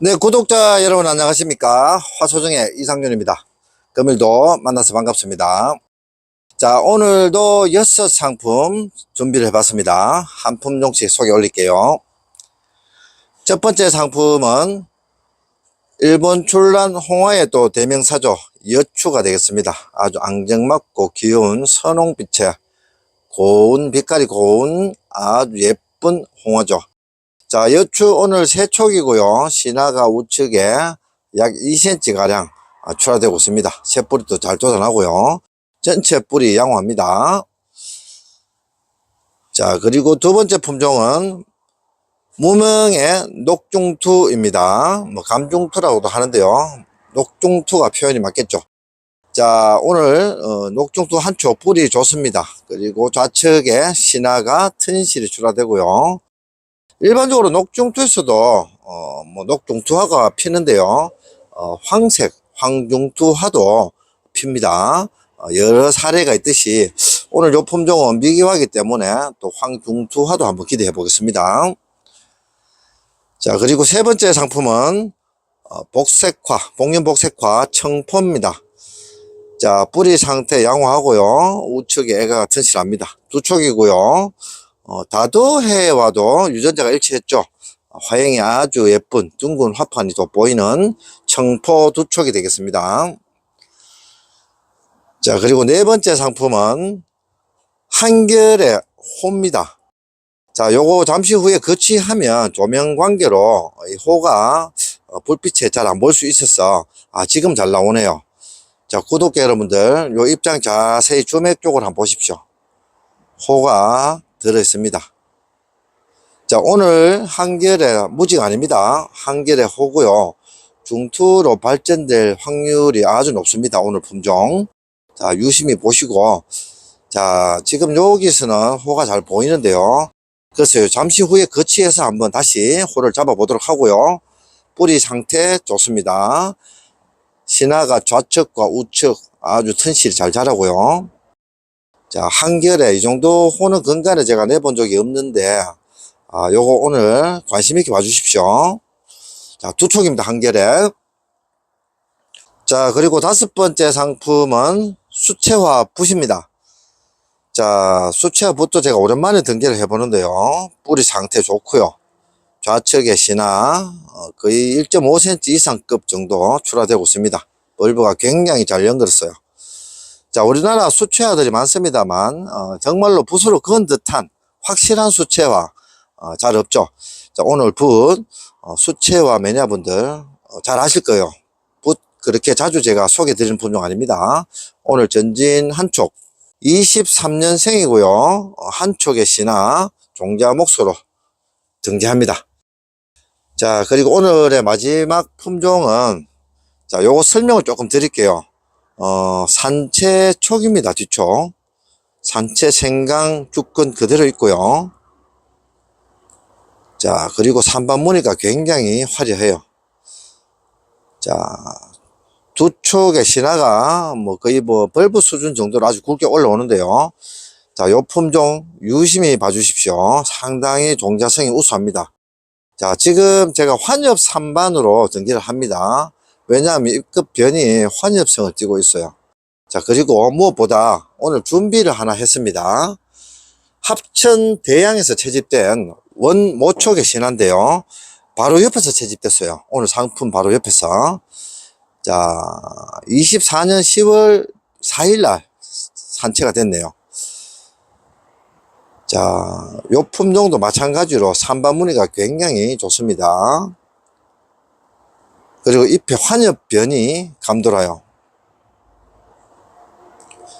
네, 구독자 여러분 안녕하십니까. 화소정의 이상준입니다. 금일도 만나서 반갑습니다. 자, 오늘도 여섯 상품 준비를 해봤습니다. 한 품종씩 소개 올릴게요. 첫 번째 상품은 일본 출란 홍화의 또 대명사죠. 여추가 되겠습니다. 아주 앙증맞고 귀여운 선홍빛의 고운, 빛깔이 고운 아주 예쁜 홍화죠. 자, 여추 오늘 세촉이고요. 신화가 우측에 약 2cm 가량 출하되고 있습니다. 새뿌리도 잘 돋아나고요. 전체 뿌리 양호합니다. 자, 그리고 두 번째 품종은 무명의 녹중투입니다. 뭐 감중투라고도 하는데요. 녹중투가 표현이 맞겠죠. 자, 오늘 어, 녹중투 한초 뿌리 좋습니다. 그리고 좌측에 신화가 튼실이 출하되고요. 일반적으로 녹중투에서도 어, 뭐 녹중투화가 피는데요. 어, 황색 황중투화도 핍니다. 어, 여러 사례가 있듯이 오늘 요 품종은 미기화이기 때문에 또 황중투화도 한번 기대해 보겠습니다. 자 그리고 세 번째 상품은 어, 복색화 복륜복색화 청포입니다. 자 뿌리 상태 양호하고요. 우측에 애가 튼실합니다. 두 촉이고요. 어, 다도해와도 유전자가 일치했죠. 화형이 아주 예쁜 둥근 화판이 또 보이는 청포 두 촉이 되겠습니다. 자, 그리고 네 번째 상품은 한결의 호입니다. 자, 요거 잠시 후에 거치하면 조명 관계로 이 호가 어, 불빛에 잘 안 볼 수 있어서 아, 지금 잘 나오네요. 자, 구독자 여러분들, 요 입장 자세히 주맥 쪽을 한번 보십시오. 호가 들어 있습니다. 자, 오늘 한결의 무직 아닙니다. 한결의 호고요. 중투로 발전될 확률이 아주 높습니다. 오늘 품종. 자, 유심히 보시고. 자, 지금 여기서는 호가 잘 보이는데요. 그래서 잠시 후에 거치해서 한번 다시 호를 잡아 보도록 하고요. 뿌리 상태 좋습니다. 신화가 좌측과 우측 아주 튼실히 잘 자라고요. 자, 한결에 이 정도 호는 근간에 제가 내본 적이 없는데, 아, 요거 오늘 관심 있게 봐주십시오. 자, 두 촉입니다, 한결에. 자, 그리고 다섯 번째 상품은 수채화 붓입니다. 자, 수채화 붓도 제가 오랜만에 등계를 해보는데요. 뿌리 상태 좋고요. 좌측에 신화 어, 거의 1.5cm 이상급 정도 출하되고 있습니다. 벌브가 굉장히 잘 연결했어요. 자, 우리나라 수채화들이 많습니다만, 어, 정말로 붓으로 그은 듯한 확실한 수채화, 어, 잘 없죠. 자, 오늘 붓, 어, 수채화 매니아분들, 어, 잘 아실 거예요. 붓, 그렇게 자주 제가 소개 드리는 품종 아닙니다. 오늘 전진 한촉, 23년생이고요. 어, 한촉의 신화, 종자 목소로 등재합니다. 자, 그리고 오늘의 마지막 품종은, 자, 요거 설명을 조금 드릴게요. 어, 산채 촉입니다, 뒤촉. 산채 생강 주근 그대로 있고요. 자, 그리고 산반 무늬가 굉장히 화려해요. 자, 두 촉의 신화가 뭐 거의 뭐 벌브 수준 정도로 아주 굵게 올라오는데요. 자, 요 품종 유심히 봐주십시오. 상당히 종자성이 우수합니다. 자, 지금 제가 환엽 3반으로 등기를 합니다. 왜냐하면 입급 변이 환엽성을 띠고 있어요. 자, 그리고 무엇보다 오늘 준비를 하나 했습니다. 합천 대양에서 채집된 원 모촉의 신화인데요. 바로 옆에서 채집됐어요. 오늘 상품 바로 옆에서. 자, 24년 10월 4일날 산채가 됐네요. 자, 요 품종도 마찬가지로 산반 무늬가 굉장히 좋습니다. 그리고 잎의 환엽변이 감돌아요.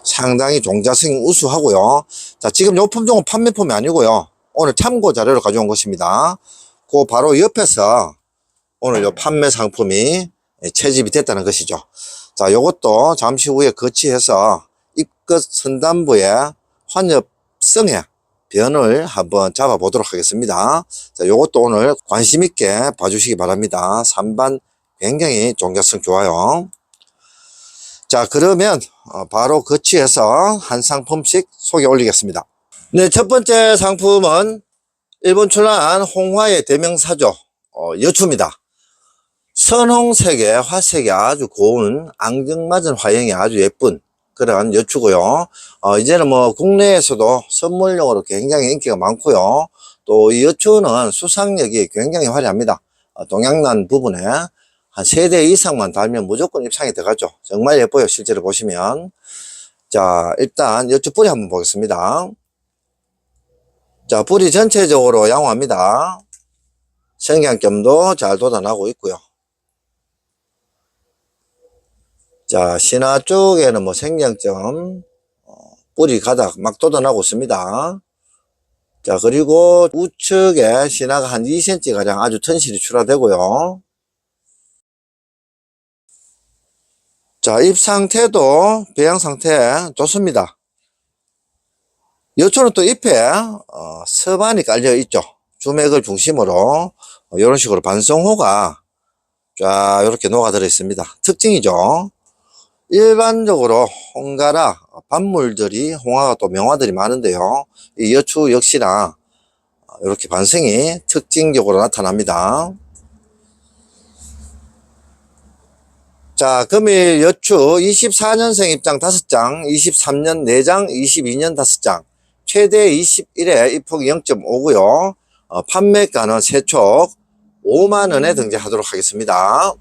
상당히 종자성이 우수하고요. 자, 지금 요 품종은 판매품이 아니고요. 오늘 참고 자료로 가져온 것입니다. 그 바로 옆에서 오늘 요 판매 상품이 채집이 됐다는 것이죠. 자, 요것도 잠시 후에 거치해서 잎끝 선단부의 환엽성에 변을 한번 잡아 보도록 하겠습니다. 자, 요것도 오늘 관심 있게 봐주시기 바랍니다. 3반 굉장히 종자성 좋아요. 자, 그러면 어, 바로 거치해서 한 상품씩 소개 올리겠습니다. 네, 첫 번째 상품은 일본 출란 홍화의 대명사죠. 어, 여추입니다. 선홍색의 화색이 아주 고운 앙증맞은 화형이 아주 예쁜 그런 여추고요. 어, 이제는 뭐 국내에서도 선물용으로 굉장히 인기가 많고요. 또 이 여추는 수상력이 굉장히 화려합니다. 어, 동양난 부분에 한 세 대 이상만 달면 무조건 입상이 들어가죠. 정말 예뻐요. 실제로 보시면. 자, 일단 여쭈 뿌리 한번 보겠습니다. 자, 뿌리 전체적으로 양호합니다. 생장점도 잘 돋아나고 있고요. 자, 신화 쪽에는 뭐 생장점, 어, 뿌리 가닥 막 돋아나고 있습니다. 자, 그리고 우측에 신화가 한 2cm 가량 아주 튼실히 출하되고요. 자, 잎 상태도 배양 상태 좋습니다. 여초는 또 잎에 어, 서반이 깔려 있죠. 주맥을 중심으로 이런 식으로 반성호가 쫙 이렇게 녹아들어 있습니다. 특징이죠. 일반적으로 홍가라 반물들이 홍화가 또 명화들이 많은데요. 이 여추 역시나 이렇게 반성이 특징적으로 나타납니다. 자, 금일 여추 24년생 입장 5장, 23년 4장, 22년 5장, 최대 21회 입폭이 0.5고요. 어, 판매가는 세촉 5만원에 등재하도록 하겠습니다.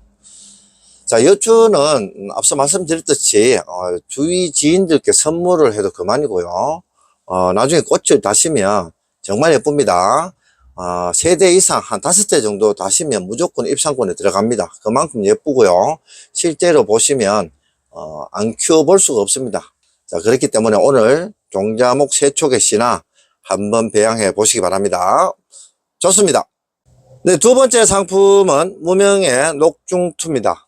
자, 여추는 앞서 말씀드렸듯이 어, 주위 지인들께 선물을 해도 그만이고요. 어, 나중에 꽃을 다시면 정말 예쁩니다. 어, 세대 이상 한 다섯 대 정도 다시면 무조건 입상권에 들어갑니다. 그만큼 예쁘고요. 실제로 보시면 어, 안 키워볼 수가 없습니다. 자 그렇기 때문에 오늘 종자목 세촉의 씨나 한번 배양해 보시기 바랍니다. 좋습니다. 네, 두 번째 상품은 무명의 녹중투입니다.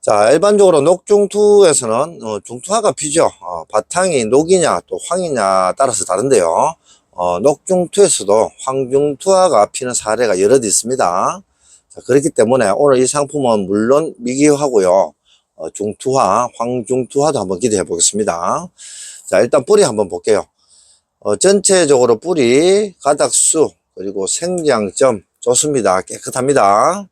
자, 일반적으로 녹중투에서는 어, 중투화가 피죠. 어, 바탕이 녹이냐 또 황이냐 따라서 다른데요. 어, 녹중투에서도 황중투화가 피는 사례가 여럿 있습니다. 자, 그렇기 때문에 오늘 이 상품은 물론 미기하고요. 어, 중투화, 황중투화도 한번 기대해 보겠습니다. 자, 일단 뿌리 한번 볼게요. 어, 전체적으로 뿌리, 가닥수, 그리고 생장점 좋습니다. 깨끗합니다.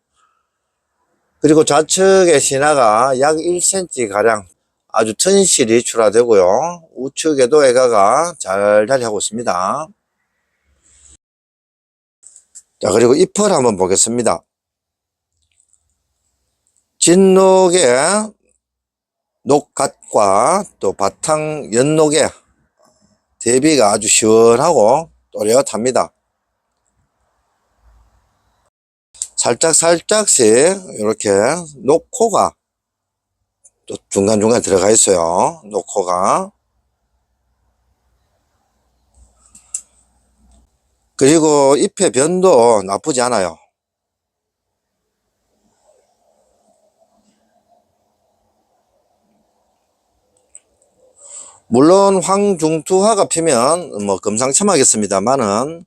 그리고 좌측의 신화가 약 1cm 가량 아주 튼실히 출하되고요. 우측에도 애가가 잘 자리하고 있습니다. 자, 그리고 잎을 한번 보겠습니다. 진녹의 녹갓과 또 바탕 연녹의 대비가 아주 시원하고 또렷합니다. 살짝 살짝씩 이렇게 녹코가 또 중간중간 들어가 있어요. 녹코가. 그리고 잎의 변도 나쁘지 않아요. 물론 황중투화가 피면 뭐 금상첨화겠습니다만은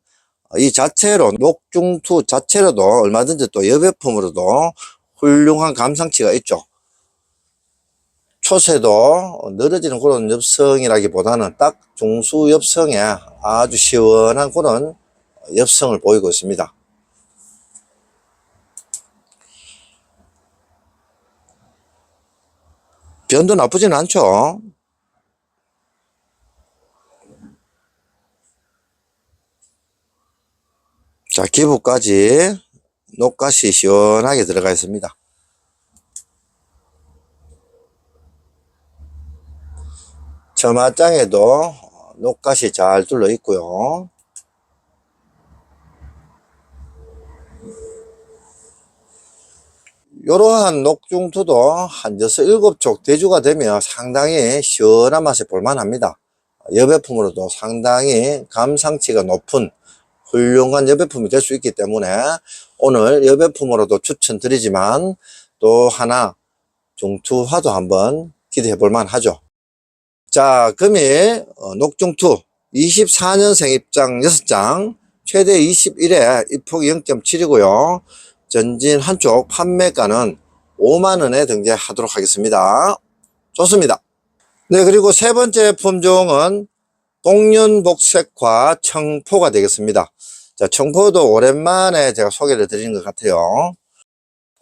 이 자체로 녹중투 자체로도 얼마든지 또 여배품으로도 훌륭한 감상치가 있죠. 초세도 늘어지는 그런 엽성이라기보다는 딱 중수 엽성에 아주 시원한 그런 엽성을 보이고 있습니다. 변도 나쁘진 않죠. 자, 기부까지 녹갓이 시원하게 들어가 있습니다. 처마장에도 녹갓이 잘 둘러 있고요. 이러한 녹중투도 한 여섯 일곱 쪽 대주가 되면 상당히 시원한 맛이 볼만합니다. 여배품으로도 상당히 감상치가 높은 훌륭한 여배품이 될 수 있기 때문에 오늘 여배품으로도 추천드리지만 또 하나 중투화도 한번 기대해 볼 만 하죠. 자, 금일 어, 녹중투 24년생 입장 6장 최대 21회 입폭이 0.7이고요. 전진 한쪽 판매가는 5만원에 등재하도록 하겠습니다. 좋습니다. 네, 그리고 세 번째 품종은 복륜복색화 청포가 되겠습니다. 자, 청포도 오랜만에 제가 소개를 드리는 것 같아요.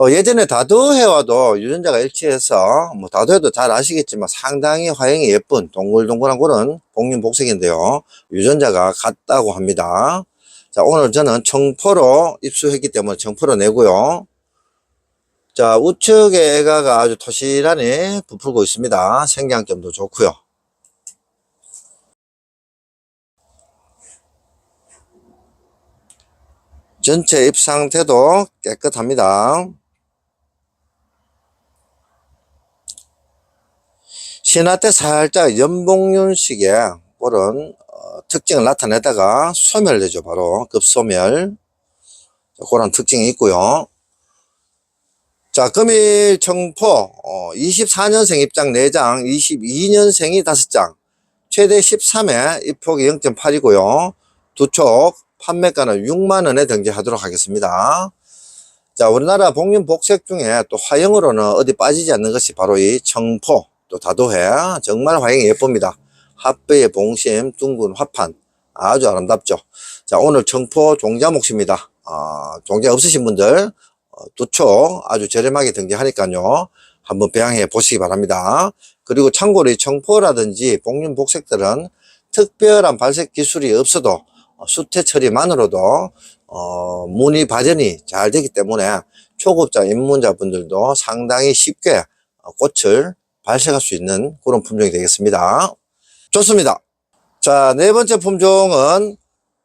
어, 예전에 다도해와도 유전자가 일치해서 뭐 다도해도 잘 아시겠지만 상당히 화형이 예쁜 동글동글한 그런 복륜복색인데요. 유전자가 같다고 합니다. 자 오늘 저는 청포로 입수했기 때문에 청포로 내고요. 자 우측의 애가가 아주 토실하니 부풀고 있습니다. 생장점도 좋고요. 전체 잎 상태도 깨끗합니다. 신화 때 살짝 연봉윤식의 그런 어, 특징을 나타내다가 소멸되죠. 바로 급소멸. 자, 그런 특징이 있고요. 자, 금일 청포 어, 24년생 입장 4장, 22년생이 5장, 최대 13회 입폭이 0.8이고요. 두촉 판매가는 6만 원에 등재하도록 하겠습니다. 자, 우리나라 복륜 복색 중에 또 화형으로는 어디 빠지지 않는 것이 바로 이 청포, 또 다도해. 정말 화형이 예쁩니다. 합배의 봉심, 둥근 화판. 아주 아름답죠. 자, 오늘 청포 종자 몫입니다. 아, 종자 없으신 분들, 어, 두초 아주 저렴하게 등재하니까요. 한번 배양해 보시기 바랍니다. 그리고 참고로 이 청포라든지 복륜 복색들은 특별한 발색 기술이 없어도 어, 수태 처리만으로도 어, 무늬 발전이 잘 되기 때문에 초급자 입문자분들도 상당히 쉽게 어, 꽃을 발색할 수 있는 그런 품종이 되겠습니다. 좋습니다. 자, 네 번째 품종은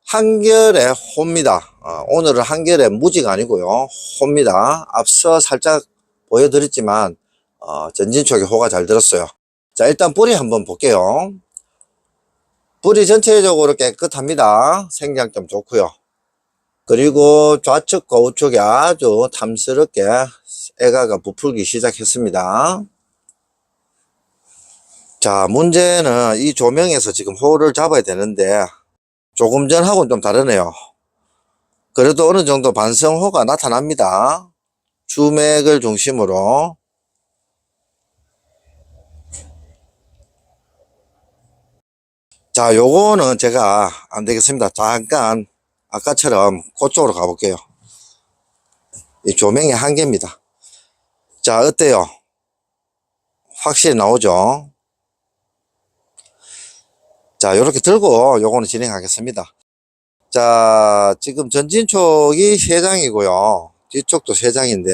한결의 호입니다. 어, 오늘은 한결의 무지가 아니고요. 호입니다. 앞서 살짝 보여드렸지만 어, 전진 쪽에 호가 잘 들었어요. 자, 일단 뿌리 한번 볼게요. 뿌리 전체적으로 깨끗합니다. 생장점 좋고요. 그리고 좌측과 우측에 아주 탐스럽게 애가가 부풀기 시작했습니다. 자, 문제는 이 조명에서 지금 호를 잡아야 되는데 조금 전하고는 좀 다르네요. 그래도 어느 정도 반성호가 나타납니다. 주맥을 중심으로 자, 요거는 제가 안 되겠습니다. 잠깐 아까처럼 그쪽으로 가볼게요. 이 조명의 한계입니다. 자, 어때요? 확실히 나오죠? 자, 이렇게 들고 요거는 진행하겠습니다. 자, 지금 전진 쪽이 세 장이고요. 뒤쪽도 세 장인데,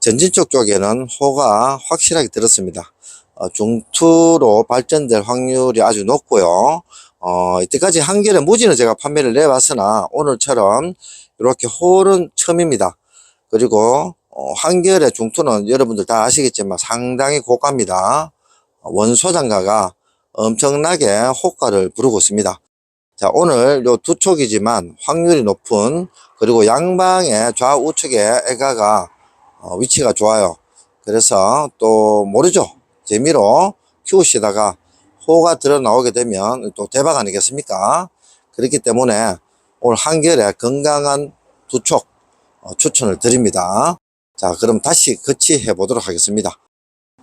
전진 쪽 쪽에는 호가 확실하게 들었습니다. 어, 중투로 발전될 확률이 아주 높고요. 어, 이때까지 한결의 무지는 제가 판매를 내봤으나 오늘처럼 이렇게 홀은 처음입니다. 그리고 어, 한결의 중투는 여러분들 다 아시겠지만 상당히 고가입니다. 원소 장가가 엄청나게 호가를 부르고 있습니다. 자, 오늘 요 두 촉이지만 확률이 높은 그리고 양방의 좌우측에 애가가 어, 위치가 좋아요. 그래서 또 모르죠. 재미로 키우시다가 호가 들어 나오게 되면 또 대박 아니겠습니까? 그렇기 때문에 오늘 한결에 건강한 두촉 어, 추천을 드립니다. 자, 그럼 다시 거치해 보도록 하겠습니다.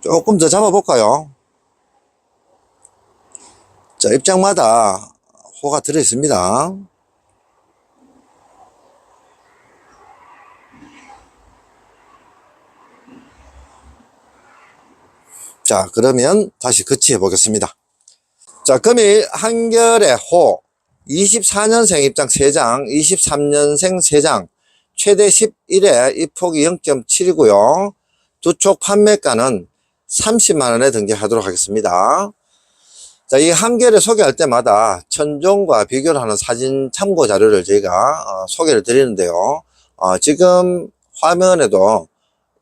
조금 더 잡아볼까요? 자, 입장마다 호가 들어 있습니다. 자, 그러면 다시 거치해 보겠습니다. 자, 금일 한결의 호 24년생 입장 3장, 23년생 3장, 최대 11회 입폭이 0.7이고요. 두 촉 판매가는 30만원에 등재하도록 하겠습니다. 자, 이 한결을 소개할 때마다 천종과 비교를 하는 사진 참고 자료를 저희가 어, 소개를 드리는데요. 어, 지금 화면에도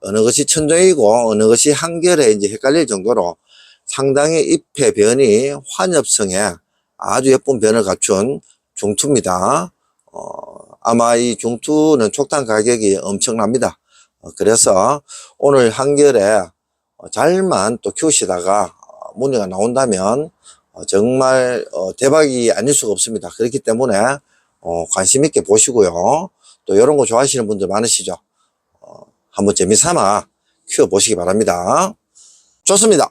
어느 것이 천종이고 어느 것이 한결에 이제 헷갈릴 정도로 상당히 잎의 변이 환엽성에 아주 예쁜 변을 갖춘 중투입니다. 어, 아마 이 중투는 촉탄 가격이 엄청납니다. 어, 그래서 오늘 한결에 어, 잘만 또 키우시다가 어, 문의가 나온다면 어, 정말 어, 대박이 아닐 수가 없습니다. 그렇기 때문에 어, 관심 있게 보시고요. 또 이런 거 좋아하시는 분들 많으시죠. 어, 한번 재미삼아 키워보시기 바랍니다. 좋습니다.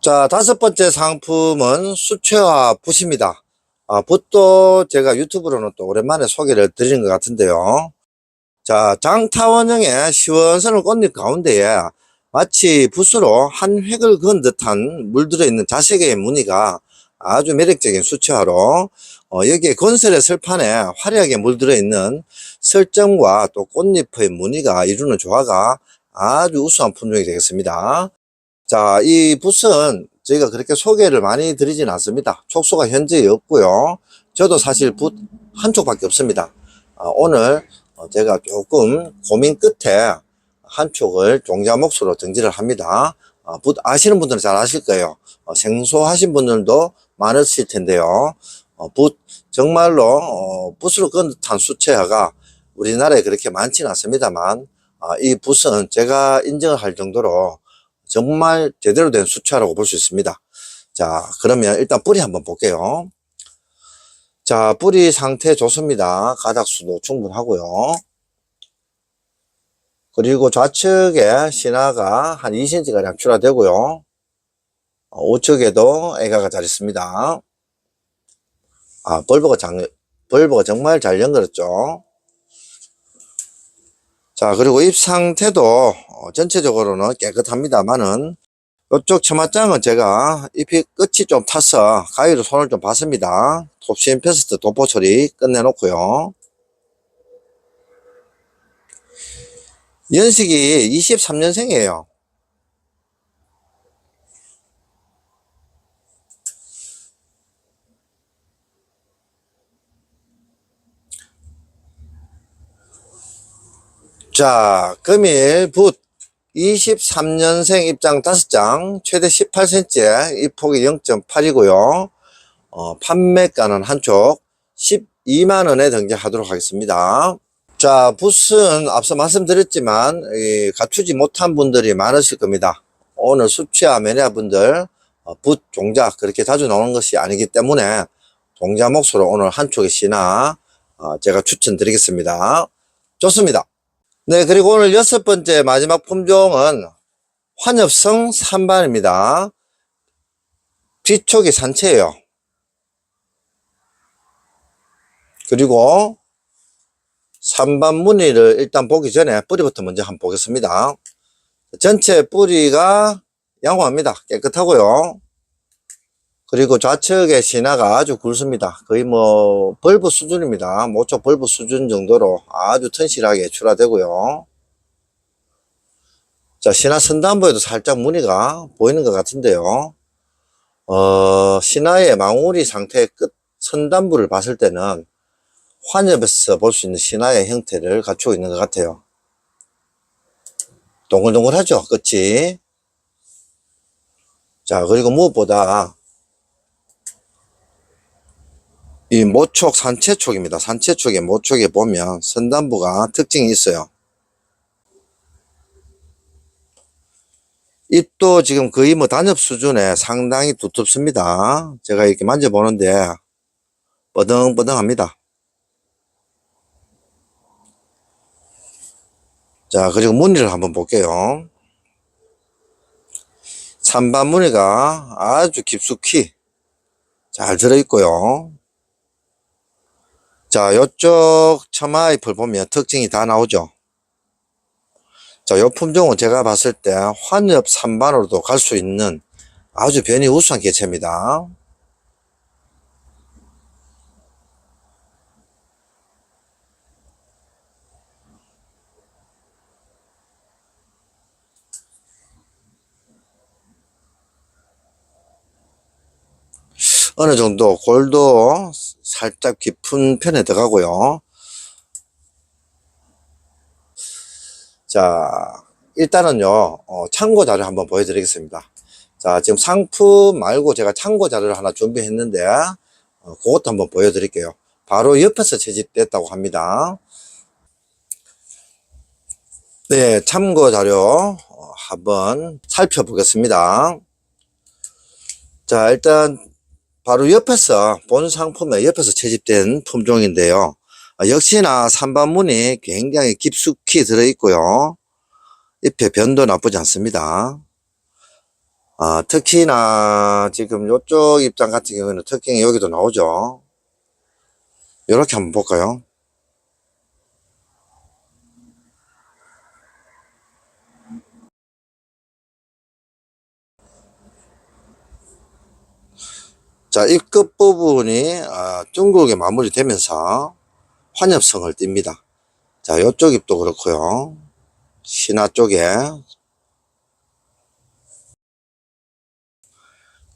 자, 다섯 번째 상품은 수채화 붓입니다. 아, 붓도 제가 유튜브로는 또 오랜만에 소개를 드리는 것 같은데요. 자, 장타원형의 시원스러운 꽃잎 가운데에 마치 붓으로 한 획을 그은 듯한 물들어 있는 자색의 무늬가 아주 매력적인 수채화로 어, 여기에 건설의 설판에 화려하게 물들어 있는 설정과 또 꽃잎의 무늬가 이루는 조화가 아주 우수한 품종이 되겠습니다. 자, 이 붓은 저희가 그렇게 소개를 많이 드리진 않습니다. 촉수가 현재 없고요. 저도 사실 붓 한 쪽밖에 없습니다. 아, 오늘 어, 제가 조금 고민 끝에 한 촉을 종자 몫으로 정지를 합니다. 어, 붓 아시는 분들은 잘 아실 거예요. 어, 생소하신 분들도 많으실 텐데요. 어, 붓 정말로 어, 붓으로 그은 듯한 수채화가 우리나라에 그렇게 많지는 않습니다만 아, 이 붓은 제가 인정을 할 정도로 정말 제대로 된 수채화라고 볼 수 있습니다. 자 그러면 일단 뿌리 한번 볼게요. 자 뿌리 상태 좋습니다. 가닥수도 충분하고요. 그리고 좌측에 신화가 한 2cm가량 출하되고요. 어, 우측에도 애가가 잘 있습니다. 아, 벌브가 장, 벌브가 정말 잘 연결했죠. 자, 그리고 잎 상태도 어, 전체적으로는 깨끗합니다만은 이쪽 처마장은 제가 잎이 끝이 좀 타서 가위로 손을 좀 봤습니다. 톱신 페스트 도포 처리 끝내놓고요. 연식이 23년생이에요. 자, 금일 붓 23년생 입장 5장, 최대 18cm, 이 폭이 0.8이고요. 어, 판매가는 한쪽 12만원에 등장하도록 하겠습니다. 자, 붓은 앞서 말씀드렸지만, 이, 갖추지 못한 분들이 많으실 겁니다. 오늘 수치와 매니아 분들, 어, 붓, 종자, 그렇게 자주 나오는 것이 아니기 때문에, 종자 몫으로 오늘 한쪽의 시나, 어, 제가 추천드리겠습니다. 좋습니다. 네, 그리고 오늘 여섯 번째 마지막 품종은 환엽성 3반입니다. 뒤쪽이 산채예요. 그리고 3반 무늬를 일단 보기 전에 뿌리부터 먼저 한번 보겠습니다. 전체 뿌리가 양호합니다. 깨끗하고요. 그리고 좌측의 신화가 아주 굵습니다. 거의 뭐 벌브 수준입니다. 모초 벌브 수준 정도로 아주 튼실하게 출하되고요. 자 신화 선단부에도 살짝 무늬가 보이는 것 같은데요. 어, 신화의 망우리 상태의 끝 선단부를 봤을 때는 환엽에서 볼 수 있는 신화의 형태를 갖추고 있는 것 같아요. 동글동글하죠 끝이. 자 그리고 무엇보다 이 모촉 산채촉입니다. 산채촉의 모촉에 보면 선단부가 특징이 있어요. 잎도 지금 거의 뭐 단엽 수준에 상당히 두텁습니다. 제가 이렇게 만져보는데 뻐덩뻐덩합니다. 자 그리고 무늬를 한번 볼게요. 산반 무늬가 아주 깊숙이 잘 들어있고요. 자, 요쪽 처마잎을 보면 특징이 다 나오죠. 자, 요 품종은 제가 봤을 때 환엽 3반으로도 갈 수 있는 아주 변이 우수한 개체입니다. 어느 정도 골도 살짝 깊은 편에 들어가고요. 자, 일단은요, 어, 참고 자료 한번 보여드리겠습니다. 자, 지금 상품 말고 제가 참고 자료를 하나 준비했는데, 어, 그것도 한번 보여드릴게요. 바로 옆에서 채집됐다고 합니다. 네, 참고 자료 어, 한번 살펴보겠습니다. 자, 일단 바로 옆에서 본 상품의 옆에서 채집된 품종인데요. 아, 역시나 산반문이 굉장히 깊숙이 들어있고요. 잎의 변도 나쁘지 않습니다. 아, 특히나 지금 이쪽 입장 같은 경우는 특징이 여기도 나오죠. 이렇게 한번 볼까요? 자, 이 끝부분이 아, 둥글게 마무리되면서 환엽성을 띱니다. 자, 요쪽 잎도 그렇고요. 신화 쪽에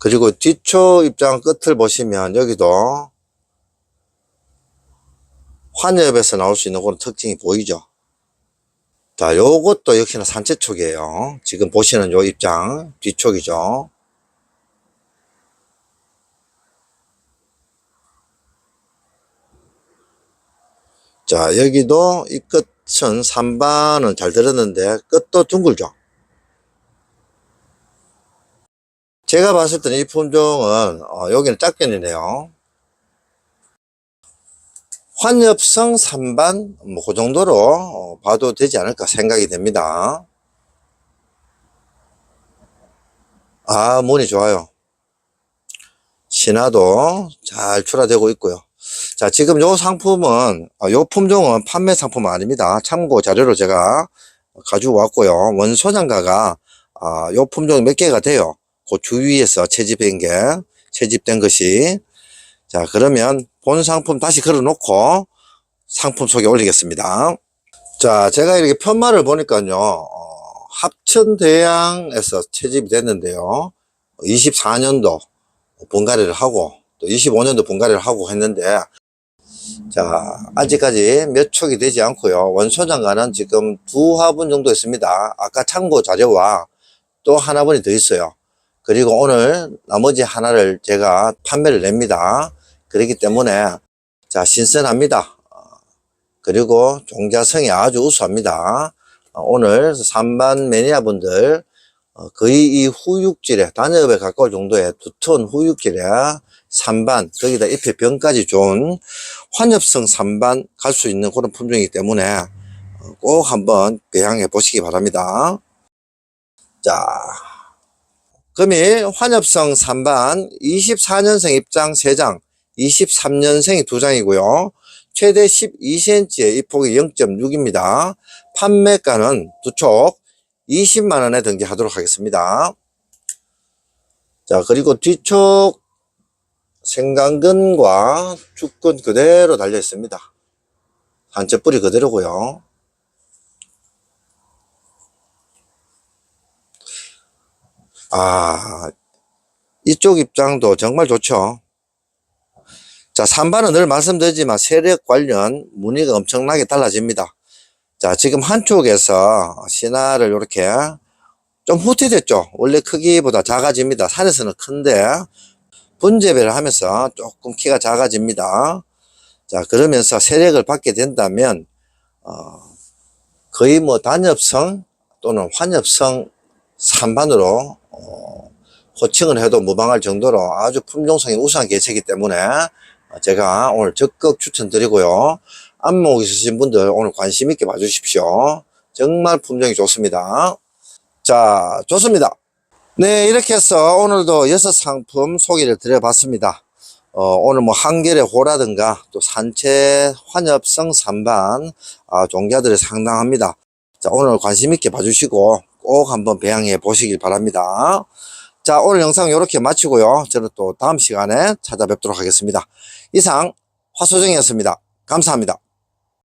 그리고 뒤쪽 입장 끝을 보시면 여기도 환엽에서 나올 수 있는 그런 특징이 보이죠. 자, 요것도 역시나 산채 쪽이에요. 지금 보시는 요 입장 뒤쪽이죠. 자, 여기도 이 끝은 3반은 잘 들었는데 끝도 둥글죠. 제가 봤을 때는 이 품종은 어, 여기는 짝견이네요. 환엽성 3반 뭐그 정도로 어, 봐도 되지 않을까 생각이 됩니다. 아, 문이 좋아요. 신화도 잘 출하되고 있고요. 자, 지금 요 상품은, 어, 요 품종은 판매 상품은 아닙니다. 참고 자료로 제가 가지고 왔고요. 원소장가가, 아, 요 품종이 몇 개가 돼요. 그 주위에서 채집된 게, 채집된 것이. 자, 그러면 본 상품 다시 걸어 놓고 상품 소개 올리겠습니다. 자, 제가 이렇게 편말을 보니까요, 어, 합천대양에서 채집이 됐는데요. 24년도 분갈이를 하고, 또 25년도 분갈이를 하고 했는데, 자, 아직까지 몇 촉이 되지 않고요. 원소장가는 지금 두 화분 정도 있습니다. 아까 참고 자료와 또 하나 분이 더 있어요. 그리고 오늘 나머지 하나를 제가 판매를 냅니다. 그렇기 때문에 자 신선합니다. 어, 그리고 종자성이 아주 우수합니다. 어, 오늘 3반 매니아 분들 어, 거의 이 후육질에 단엽에 가까울 정도의 두터운 후육질에 3반 거기다 잎의 병까지 좋은 환엽성 3반 갈 수 있는 그런 품종이기 때문에 어, 꼭 한번 배양해 보시기 바랍니다. 자, 금일 환엽성 3반 24년생 입장 3장 23년생이 2장이고요. 최대 12cm의 입폭이 0.6입니다. 판매가는 두촉 20만원에 등기하도록 하겠습니다. 자, 그리고 뒤쪽 생강근과 축근 그대로 달려 있습니다. 한쪽 뿌리 그대로고요. 아, 이쪽 입장도 정말 좋죠. 자, 3반은 늘 말씀드리지만 세력 관련 문의가 엄청나게 달라집니다. 자, 지금 한쪽에서 신화를 이렇게 좀 후퇴됐죠. 원래 크기보다 작아집니다. 산에서는 큰데 분재배를 하면서 조금 키가 작아집니다. 자, 그러면서 세력을 받게 된다면 어, 거의 뭐 단엽성 또는 환엽성 3반으로 어, 호칭을 해도 무방할 정도로 아주 품종성이 우수한 개체이기 때문에 제가 오늘 적극 추천드리고요. 안목 있으신 분들 오늘 관심 있게 봐주십시오. 정말 품종이 좋습니다. 자, 좋습니다. 네, 이렇게 해서 오늘도 여섯 상품 소개를 드려봤습니다. 어, 오늘 뭐 한결의 호라든가 또 산채 환엽성 산반 아, 종자들이 상당합니다. 자, 오늘 관심 있게 봐주시고 꼭 한번 배양해 보시길 바랍니다. 자, 오늘 영상 이렇게 마치고요. 저는 또 다음 시간에 찾아뵙도록 하겠습니다. 이상 화소정이었습니다. 감사합니다.